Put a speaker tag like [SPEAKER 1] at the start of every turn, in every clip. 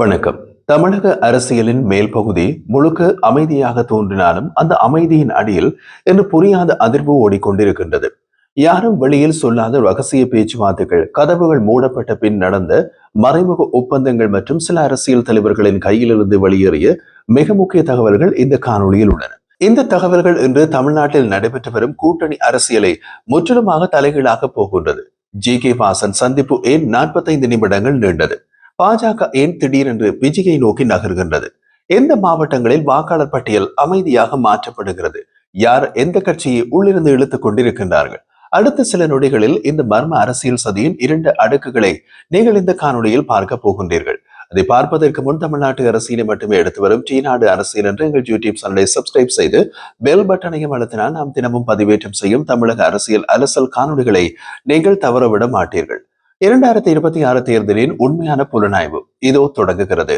[SPEAKER 1] வணக்கம். தமிழக அரசியலின் மேல் பகுதி முழுக்க அமைதியாக தோன்றினாலும் அந்த அமைதியின் அடியில் என்று புரியாத அதிர்வு ஓடிக்கொண்டிருக்கின்றது. யாரும் வெளியில் சொல்லாத ரகசிய பேச்சுவார்த்தைகள் கதவுகள் மூடப்பட்ட பின் நடந்த மறைமுக ஒப்பந்தங்கள் மற்றும் சில அரசியல் தலைவர்களின் கையிலிருந்து வெளியேறிய மிக முக்கிய தகவல்கள் இந்த காணொளியில் உள்ளன. இந்த தகவல்கள் இன்று தமிழ்நாட்டில் நடைபெற்று வரும் கூட்டணி அரசியலை முற்றிலுமாக தலைகீழாக போகின்றது. ஜி கே வாசன் சந்திப்பு ஏன் நாற்பத்தைந்து நிமிடங்கள் நீண்டது? பாஜக ஏன் திடீரென்று விஜயை நோக்கி நகர்கின்றது? எந்த மாவட்டங்களில் வாக்காளர் பட்டியல் அமைதியாக மாற்றப்படுகிறது? யார் எந்த கட்சியை உள்ளிருந்து இழுத்துக் கொண்டிருக்கின்றார்கள்? அடுத்த சில நொடிகளில் இந்த மர்ம அரசியல் சதியின் இரண்டு அடுக்குகளை நீங்கள் இந்த காணொளியில் பார்க்க போகின்றீர்கள். அதை பார்ப்பதற்கு முன் தமிழ்நாட்டு அரசியலை மட்டுமே எடுத்து வரும் டி நாடு அரசியல் என்று எங்கள் யூடியூப் சேனலை சப்ஸ்கிரைப் செய்து பெல் பட்டனையும் அழுத்தினால் நாம் தினமும் பதிவேற்றம் செய்யும் தமிழக அரசியல் அலசல் காணொளிகளை நீங்கள் தவறவிட மாட்டீர்கள். இரண்டாயிரத்தி இருபத்தி ஆறு தேர்தலின் உண்மையான புலனாய்வு இதோ தொடங்குகிறது.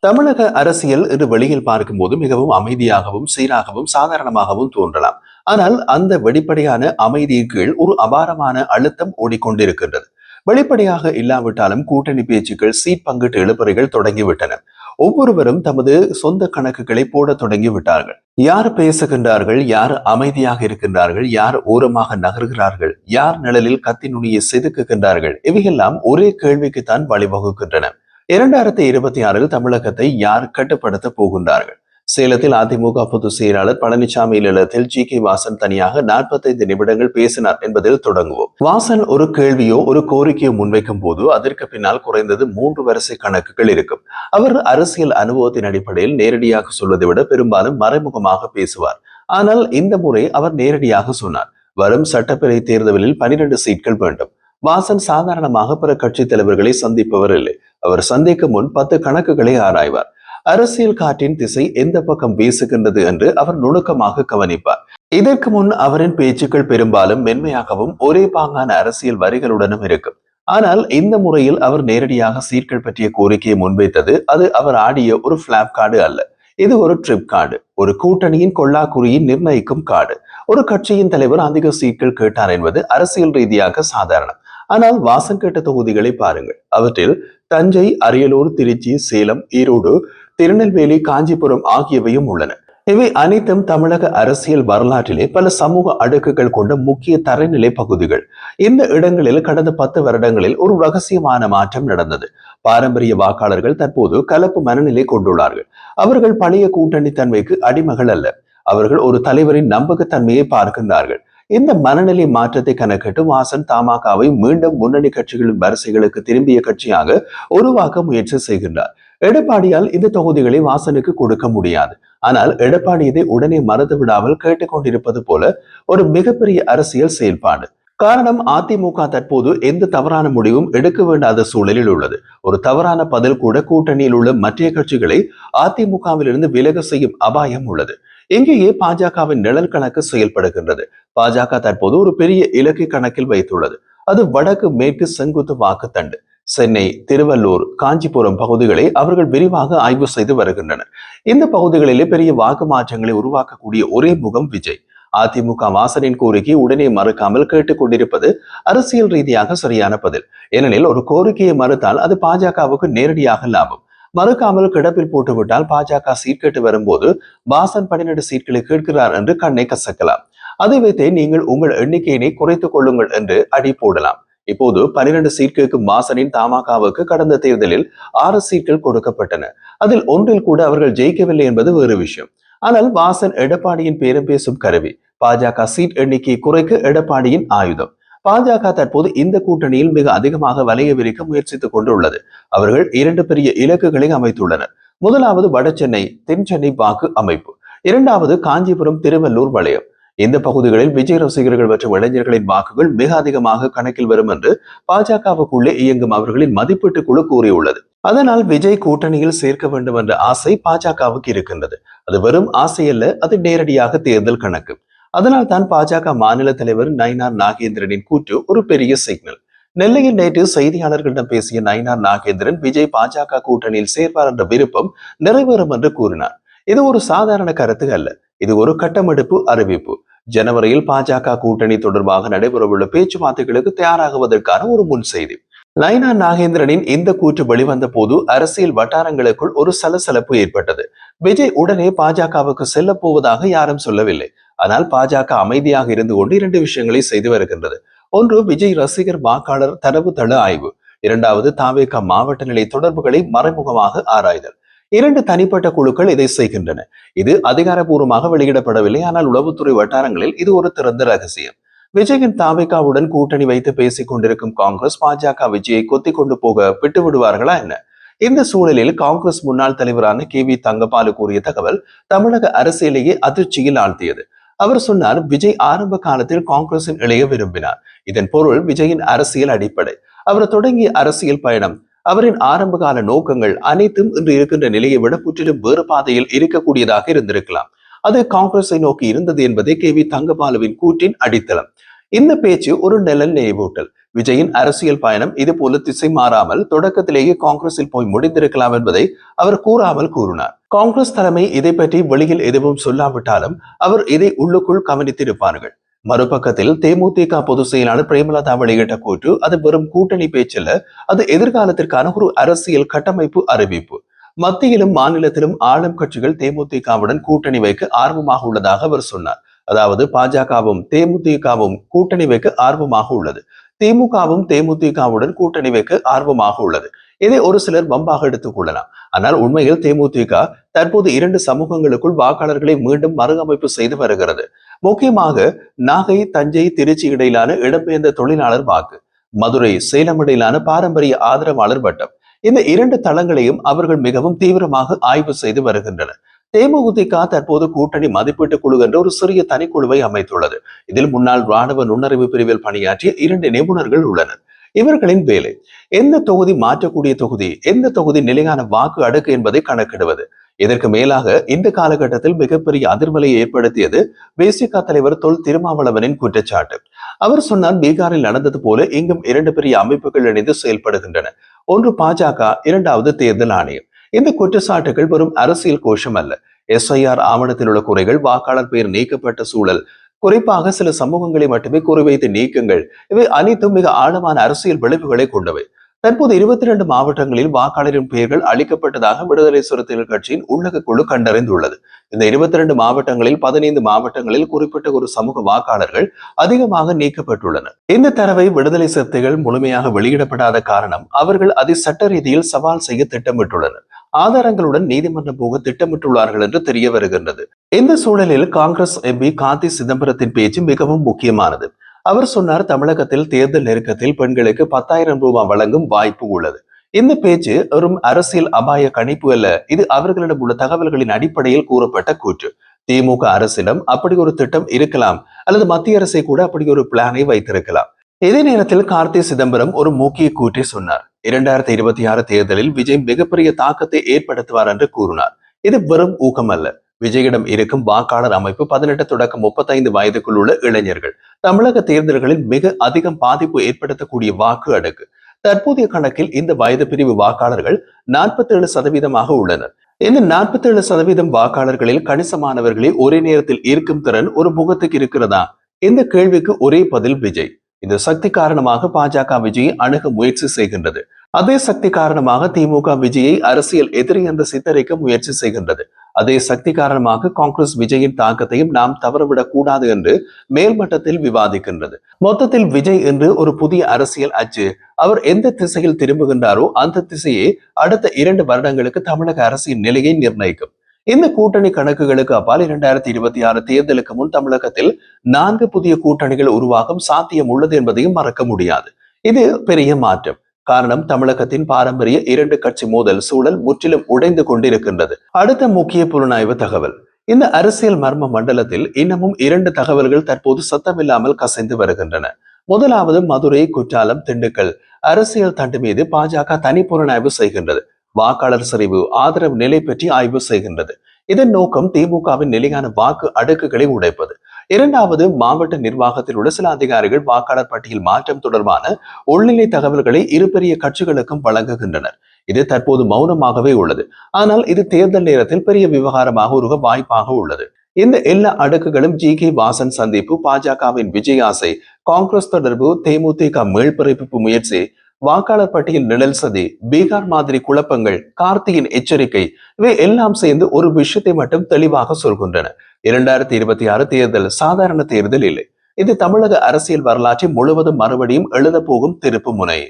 [SPEAKER 1] தமிழக அரசியல் இன்று வெளியில் பார்க்கும்போது மிகவும் அமைதியாகவும் சீராகவும் சாதாரணமாகவும் தோன்றலாம். ஆனால் அந்த வெளிப்படையான அமைதியின் கீழ் ஒரு அபாரமான அழுத்தம் ஓடிக்கொண்டிருக்கின்றது. வெளிப்படையாக இல்லாவிட்டாலும் கூட்டணி பேச்சுக்கள் சீட் பங்கிட்டு இழுபறைகள் தொடங்கிவிட்டன. ஒவ்வொருவரும் தமது சொந்த கணக்குகளை போட தொடங்கி விட்டார்கள் யார் பேசுகின்றார்கள்? யார் அமைதியாக இருக்கின்றார்கள்? யார் ஓரமாக நகர்கிறார்கள்? யார் நிழலில் கத்தி நுனியை செதுக்குகின்றார்கள்? இவையெல்லாம் ஒரே கேள்விக்குத்தான் வழிவகுக்கின்றன. இரண்டாயிரத்தி இருபத்தி ஆறில் தமிழகத்தை யார் கட்டுப்படுத்த போகின்றார்கள்? சேலத்தில் அதிமுக பொதுச் செயலாளர் பழனிசாமி இல்லத்தில் ஜி. கே. வாசன் தனியாக நாற்பத்தைந்து நிமிடங்கள் பேசினார் என்பதில் தொடங்குவோம். வாசன் ஒரு கேள்வியோ ஒரு கோரிக்கையோ முன்வைக்கும் போது அதற்கு பின்னால் குறைந்தது மூன்று வரிசை கணக்குகள் இருக்கும். அவர் அரசியல் அனுபவத்தின் அடிப்படையில் நேரடியாக சொல்வதை விட பெரும்பாலும் மறைமுகமாக பேசுவார். ஆனால் இந்த முறை அவர் நேரடியாக சொன்னார். வரும் சட்டப்பேரவை தேர்தலில் பனிரெண்டு சீட்கள் வேண்டும். வாசன் சாதாரணமாக பிற கட்சி தலைவர்களை சந்திப்பவர் இல்லை. அவர் சந்திக்கும் முன் பத்து கணக்குகளை ஆராய்வார். அரசியல் காற்றின் திசை எந்த பக்கம் வீசுகின்றது என்று அவர் நுணுக்கமாக கவனிப்பார். இதற்கு முன் அவரின் பேச்சுக்கள் பெரும்பாலும் மென்மையாகவும் ஒரே பாங்கான அரசியல் வரிகளுடனும் இருக்கும். ஆனால் இந்த முறையில் அவர் நேரடியாக சீட்கள் பற்றிய கோரிக்கையை முன்வைத்தது அது அவர் ஆடிய ஒரு பிளாப் கார்டு அல்ல. இது ஒரு ட்ரிப் கார்டு ஒரு கூட்டணியின் கொள்ளாக்குறியை நிர்ணயிக்கும் கார்டு ஒரு கட்சியின் தலைவர் அதிக சீட்கள் கேட்டார் என்பது அரசியல் ரீதியாக சாதாரணம். ஆனால் வாசம் கேட்ட தொகுதிகளை பாருங்கள். அவற்றில் தஞ்சை அரியலூர் திருச்சி சேலம் ஈரோடு திருநெல்வேலி காஞ்சிபுரம் ஆகியவையும் உள்ளன. இவை அனைத்தும் தமிழக அரசியல் வரலாற்றிலே பல சமூக அடுக்குகள் கொண்ட முக்கிய தரைநிலை பகுதிகள். இந்த இடங்களில் கடந்த பத்து வருடங்களில் ஒரு ரகசியமான மாற்றம் நடந்தது. பாரம்பரிய வாக்காளர்கள் தற்போது கலப்பு மனநிலை கொண்டுள்ளார்கள். அவர்கள் பழைய கூட்டணி தன்மைக்கு அடிமகள் அல்ல. அவர்கள் ஒரு தலைவரின் நம்பகத்தன்மையை பார்க்கின்றார்கள். இந்த மனநிலை மாற்றத்தை கணக்கிட்டு வாசன் தமாகவை மீண்டும் முன்னணி கட்சிகளின் வரிசைகளுக்கு திரும்பிய கட்சியாக உருவாக்க முயற்சி செய்கின்றார். எடப்பாடியால் இந்த தொகுதிகளை வாசனுக்கு கொடுக்க முடியாது ஆனால் எடப்பாடி இதை உடனே மறந்து விடாமல் கேட்டுக்கொண்டிருப்பது போல ஒரு மிகப்பெரிய அரசியல் செயல்பாடு காரணம் அதிமுக தற்போது எந்த தவறான முடிவும் எடுக்க வேண்டாத சூழலில் உள்ளது ஒரு தவறான பதில் கூட கூட்டணியில் உள்ள மற்ற கட்சிகளை அதிமுகவிலிருந்து விலக செய்யும் அபாயம் உள்ளது இங்கேயே பாஜகவின் நிழல் கணக்கு செயல்படுகின்றது பாஜக தற்போது ஒரு பெரிய இலக்கு கணக்கில் வைத்துள்ளது அது வடக்கு மேற்கு செங்குத்து வாக்குத்தண்டு சென்னை திருவள்ளூர் காஞ்சிபுரம் பகுதிகளை அவர்கள் விரிவாக ஆய்வு செய்து வருகின்றனர். இந்த பகுதிகளிலே பெரிய வாக்கு மாற்றங்களை உருவாக்கக்கூடிய ஒரே முகம் விஜய். அதிமுக வாசனின் கோரிக்கை உடனே மறுக்காமல் கேட்டுக்கொண்டிருப்பது அரசியல் ரீதியாக சரியான பதில். ஏனெனில் ஒரு கோரிக்கையை மறுத்தால் அது பாஜகவுக்கு நேரடியாக லாபம். மறுக்காமல் கிடப்பில் போட்டுவிட்டால் பாஜக சீட் கேட்டு வரும்போது வாசன் பன்னிரண்டு சீட்களை கேட்கிறார் என்று கண்ணை கசக்கலாம். அதை வைத்தே நீங்கள் உங்கள் எண்ணிக்கையினை குறைத்துக் கொள்ளுங்கள் என்று அடி போடலாம். இப்போது பனிரெண்டு சீட்களுக்கு மாசனின் வாசனின் தமாகாவுக்கு கடந்த தேர்தலில் ஆறு சீட்கள் கொடுக்கப்பட்டன. அதில் ஒன்றில் கூட அவர்கள் ஜெயிக்கவில்லை என்பது வேறு விஷயம். ஆனால் வாசன் எடப்பாடியின் பேரம் பேசும் கருவி பாஜக சீட் எண்ணிக்கையை குறைக்க எடப்பாடியின் ஆயுதம். பாஜக தற்போது இந்த கூட்டணியில் மிக அதிகமாக வலைய விரிக்க முயற்சித்துக் கொண்டுள்ளது. அவர்கள் இரண்டு பெரிய இலக்குகளை அமைத்துள்ளனர். முதலாவது வட சென்னை தென் சென்னை வாக்கு அமைப்பு. இரண்டாவது காஞ்சிபுரம் திருவள்ளூர் வளையம். இந்த பகுதிகளில் விஜய் ரசிகர்கள் மற்றும் இளைஞர்களின் வாக்குகள் மிக அதிகமாக கணக்கில் வரும் என்று பாஜகவுக்குள்ளே இயங்கும் அவர்களின் மதிப்பீட்டு குழு கூறியுள்ளது. அதனால் விஜய் கூட்டணியில் சேர்க்க வேண்டும் என்ற ஆசை பாஜகவுக்கு இருக்கின்றது. அது வெறும் ஆசை அல்ல அது நேரடியாக தேர்தல் கணக்கு. அதனால் தான் பாஜக மாநில தலைவர் நயினார் நாகேந்திரனின் கூற்று ஒரு பெரிய சிக்னல். நெல்லையில் நேற்று செய்தியாளர்களிடம் பேசிய நயினார் நாகேந்திரன் விஜய் பாஜக கூட்டணியில் சேர்வார் என்ற விருப்பம் நிறைவேறும் என்று கூறினார். இது ஒரு சாதாரண கருத்து அல்ல. இது ஒரு கட்டமெடுப்பு அறிவிப்பு. ஜனவரியில் பாஜக கூட்டணி தொடர்பாக நடைபெறவுள்ள பேச்சுவார்த்தைகளுக்கு தயாராகுவதற்கான ஒரு முன் செய்தி. நயனா நாகேந்திரனின் இந்த கூற்று வெளிவந்த போது அரசியல் வட்டாரங்களுக்குள் ஒரு சலசலப்பு ஏற்பட்டது. விஜய் உடனே பாஜகவுக்கு செல்ல போவதாக யாரும் சொல்லவில்லை. ஆனால் பாஜக அமைதியாக இருந்து கொண்டு இரண்டு விஷயங்களை செய்து வருகின்றது. ஒன்று விஜய் ரசிகர் வாக்காளர் தரவு தள ஆய்வு. இரண்டாவது தாவேக மாவட்ட நிலை தொடர்புகளை மறைமுகமாக ஆராய்தல். இரண்டு தனிப்பட்ட குழுக்கள் இதை செய்கின்றன. இது அதிகாரப்பூர்வமாக வெளியிடப்படவில்லை. ஆனால் உளவுத்துறை வட்டாரங்களில் இது ஒரு திறந்த ரகசியம். விஜயின் தாவிகாவுடன் கூட்டணி வைத்து பேசிக் கொண்டிருக்கும் காங்கிரஸ் பாஜக விஜயை கொத்தி கொண்டு போக விட்டு விடுவார்களா என்ன? இந்த சூழலில் காங்கிரஸ் முன்னாள் தலைவரான கே வி தங்கபாலு கூறிய தகவல் தமிழக அரசியலேயே அதிர்ச்சியில் ஆழ்த்தியது. அவர் சொன்னார் விஜய் ஆரம்ப காலத்தில் காங்கிரசின் இளைய விரும்பினார். இதன் பொருள் விஜயின் அரசியல் அடிப்படை. அவர் தொடங்கிய அரசியல் பயணம் அவரின் ஆரம்பகால நோக்கங்கள் அனைத்தும் இன்று இருக்கின்ற நிலையை விட முற்றிலும் வேறு பாதையில் இருக்கக்கூடியதாக இருந்திருக்கலாம். அது காங்கிரஸை நோக்கி இருந்தது என்பதே கே வி தங்கபாலுவின் கூற்றின் அடித்தளம். இந்த பேச்சு ஒரு நிழல் நினைவூட்டல். விஜயின் அரசியல் பயணம் இது போல திசை மாறாமல் தொடக்கத்திலேயே காங்கிரஸில் போய் முடிந்திருக்கலாம் என்பதை அவர் கூறாமல் கூறினார். காங்கிரஸ் தலைமை இதை பற்றி வெளியில் எதுவும் சொல்லாவிட்டாலும் அவர் இதை உள்ளுக்குள் கவனித்திருப்பார்கள். மறுபக்கத்தில் தேமுதிக பொதுச் செயலாளர் பிரேமலதா வெளியிட்ட கூற்று அது வெறும் கூட்டணி பேச்சல்ல அது எதிர்காலத்திற்கான ஒரு அரசியல் கட்டமைப்பு அறிவிப்பு. மத்தியிலும் மாநிலத்திலும் ஆளும் கட்சிகள் தேமுதிகவுடன் கூட்டணி வைக்க ஆர்வமாக உள்ளதாக அவர் சொன்னார். அதாவது பாஜகவும் தேமுதிகவும் கூட்டணி வைக்க ஆர்வமாக உள்ளது. திமுகவும் தேமுதிகவுடன் கூட்டணி வைக்க ஆர்வமாக உள்ளது. இதை ஒரு சிலர் வம்பாக எடுத்துக் கொள்ளலாம். ஆனால் உண்மையில் தேமுதிக தற்போது இரண்டு சமூகங்களுக்குள் வாக்காளர்களை மீண்டும் மறுகமைப்பு செய்து வருகிறது. முக்கியமாக நாகை தஞ்சை திருச்சி இடையிலான இடம்பெயர்ந்த தொழிலாளர் வாக்கு மதுரை சேலம் இடையிலான பாரம்பரிய ஆதரவாளர் வட்டம். இந்த இரண்டு தளங்களையும் அவர்கள் மிகவும் தீவிரமாக ஆய்வு செய்து வருகின்றனர். தேமுதிக தற்போது கூட்டணி மதிப்பீட்டு குழு என்ற ஒரு சிறிய தனிக்குழுவை அமைத்துள்ளது. இதில் முன்னாள் ராணுவ நுண்ணறிவு பிரிவில் பணியாற்றிய இரண்டு நிபுணர்கள் உள்ளனர். இவர்களின் வேலை. எந்த தொகுதி மாற்றக்கூடிய தொகுதி எந்த தொகுதி நிலையான வாக்கு அடுக்கு என்பதை கணக்கிடுவது. இதற்கு மேலாக இந்த காலகட்டத்தில் மிகப்பெரிய அதிர்வலையை ஏற்படுத்தியது பிசிக தலைவர் தொல் திருமாவளவனின் குற்றச்சாட்டு. அவர் சொன்னார் பீகாரில் நடந்தது போல இங்கும் இரண்டு பெரிய அமைப்புகள் இணைந்து செயல்படுகின்றன. ஒன்று பாஜக இரண்டாவது தேர்தல் ஆணையம். இந்த குற்றச்சாட்டுகள் வெறும் அரசியல் கோஷம் அல்ல. எஸ்ஐஆர் ஆவணத்தில் உள்ள குறைகள் வாக்காளர் பெயர் நீக்கப்பட்ட சூழல் குறிப்பாக சில சமூகங்களை மட்டுமே குறிவைத்து நீக்கங்கள். இவை அனைத்தும் மிக ஆழமான அரசியல் விளைவுகளை கொண்டவை. தற்போது இருபத்தி இரண்டு மாவட்டங்களில் வாக்காளரின் பெயர்கள் அளிக்கப்பட்டதாக விடுதலை சிறுத்தைகள் கட்சியின் உள்ளக குழு கண்டறிந்துள்ளது. இந்த இருபத்தி இரண்டு மாவட்டங்களில் பதினைந்து மாவட்டங்களில் குறிப்பிட்ட ஒரு சமூக வாக்காளர்கள் அதிகமாக நீக்கப்பட்டுள்ளனர். இந்த தரவை விடுதலை சிறுத்தைகள் முழுமையாக வெளியிடப்படாத காரணம் அவர்கள் அதை சட்ட ரீதியில் சவால் செய்ய திட்டமிட்டுள்ளனர். ஆதாரங்களுடன் நீதிமன்றம் போக திட்டமிட்டுள்ளார்கள் என்று தெரிய வருகின்றது. இந்த சூழலில் காங்கிரஸ் எம்பி காந்தி சிதம்பரத்தின் பேச்சு மிகவும் முக்கியமானது. அவர் சொன்னார் தமிழகத்தில் தேர்தல் நெருக்கத்தில் பெண்களுக்கு பத்தாயிரம் ரூபாய் வழங்கும் வாய்ப்பு உள்ளது. இந்த பேச்சு வெறும் அரசியல் அபாய கணிப்பு அல்ல. இது அவர்களிடம் உள்ள தகவல்களின் அடிப்படையில் கூறப்பட்ட கூற்று. திமுக அரசிடம் அப்படி ஒரு திட்டம் இருக்கலாம். அல்லது மத்திய அரசை கூட அப்படி ஒரு பிளானை வைத்திருக்கலாம். இதே நேரத்தில் கார்த்தி சிதம்பரம் ஒரு முக்கிய கூற்றை சொன்னார். இரண்டாயிரத்தி இருபத்தி ஆறு தேர்தலில் விஜய் மிகப்பெரிய தாக்கத்தை ஏற்படுத்துவார் என்று கூறினார். இது வெறும் ஊக்கம் அல்ல. விஜயிடம் இருக்கும் வாக்காளர் அமைப்பு பதினெட்டு தொடக்கம் முப்பத்தைந்து வயதுக்குள் உள்ள இளைஞர்கள். தமிழக தேர்தல்களில் மிக அதிகம் பாதிப்பு ஏற்படுத்தக்கூடிய வாக்கு அடுக்கு. தற்போதைய கணக்கில் இந்த வயது பிரிவு வாக்காளர்கள் நாற்பத்தி ஏழு சதவீதமாக உள்ளனர். இந்த நாற்பத்தி ஏழு சதவீதம் வாக்காளர்களில் கணிசமானவர்களே ஒரே நேரத்தில் இருக்கும் திறன் ஒரு முகத்துக்கு இருக்கிறதா? இந்த கேள்விக்கு ஒரே பதில் விஜய். இந்த சக்தி காரணமாக பாஜக விஜயை அணுக முயற்சி செய்கின்றது. அதே சக்தி காரணமாக திமுக விஜயை அரசியல் எதிரி என்று சித்தரிக்க முயற்சி செய்கின்றது. அதே சக்தி காரணமாக காங்கிரஸ் விஜயின் தாக்கத்தையும் நாம் தவறவிடக் கூடாது என்று மேல்மட்டத்தில் விவாதிக்கின்றது. மொத்தத்தில் விஜய் என்று ஒரு புதிய அரசியல் அச்சு. அவர் எந்த திசையில் திரும்புகின்றாரோ அந்த திசையே அடுத்த இரண்டு வருடங்களுக்கு தமிழக அரசின் நிலையை நிர்ணயிக்கும். இந்த கூட்டணி கணக்குகளுக்கு அப்பால் இரண்டாயிரத்தி இருபத்தி ஆறு தேர்தலுக்கு முன் தமிழகத்தில் நான்கு புதிய கூட்டணிகள் உருவாகும் சாத்தியம் உள்ளது என்பதையும் மறக்க முடியாது. இது பெரிய மாற்றம். காரணம் தமிழகத்தின் பாரம்பரிய இரண்டு கட்சி மோதல் சூழல் முற்றிலும் உடைந்து கொண்டிருக்கின்றது. அடுத்த முக்கிய புலனாய்வு தகவல். இந்த அரசியல் மர்ம மண்டலத்தில் இன்னமும் இரண்டு தகவல்கள் தற்போது சத்தமில்லாமல் கசைந்து வருகின்றன. முதலாவது மதுரை குற்றாலம் திண்டுக்கல். அரசியல் தண்டு மீது பாஜக தனி புலனாய்வு செய்கின்றது. வாக்காளர் சரிவு ஆதரவு நிலை பற்றி ஆய்வு செய்கின்றது. இதன் நோக்கம் திமுகவின் நிலையான வாக்கு அடுக்குகளை உடைப்பது. இரண்டாவது மாவட்ட நிர்வாகத்தில் உள்ள சில அதிகாரிகள் வாக்காளர் பட்டியல் மாற்றம் தொடர்பான உள்நிலை தகவல்களை இரு பெரிய கட்சிகளுக்கும் வழங்குகின்றனர். இது தற்போது மௌனமாகவே உள்ளது. ஆனால் இது தேர்தல் நேரத்தில் பெரிய விவகாரமாக உருக வாய்ப்பாக உள்ளது. இந்த எல்லா அடுக்குகளும் ஜி. கே. வாசன் சந்திப்பு பாஜகவின் விஜய் ஆசை காங்கிரஸ் தொடர்பு தேமுதிக மீள்பிறப்பிப்பு முயற்சி வாக்காளர் பட்டியல் நிழல் சதி பீகார் மாதிரி குழப்பங்கள் கார்த்தியின் எச்சரிக்கை இவை எல்லாம் சேர்ந்து ஒரு விஷயத்தை மட்டும் தெளிவாக சொல்கின்றன. இரண்டாயிரத்தி இருபத்தி ஆறு தேர்தல் சாதாரண தேர்தல் இல்லை. இது தமிழக அரசியல் வரலாற்றை முழுவதும் மறுபடியும் எழுதப்போகும் திருப்பு முனை.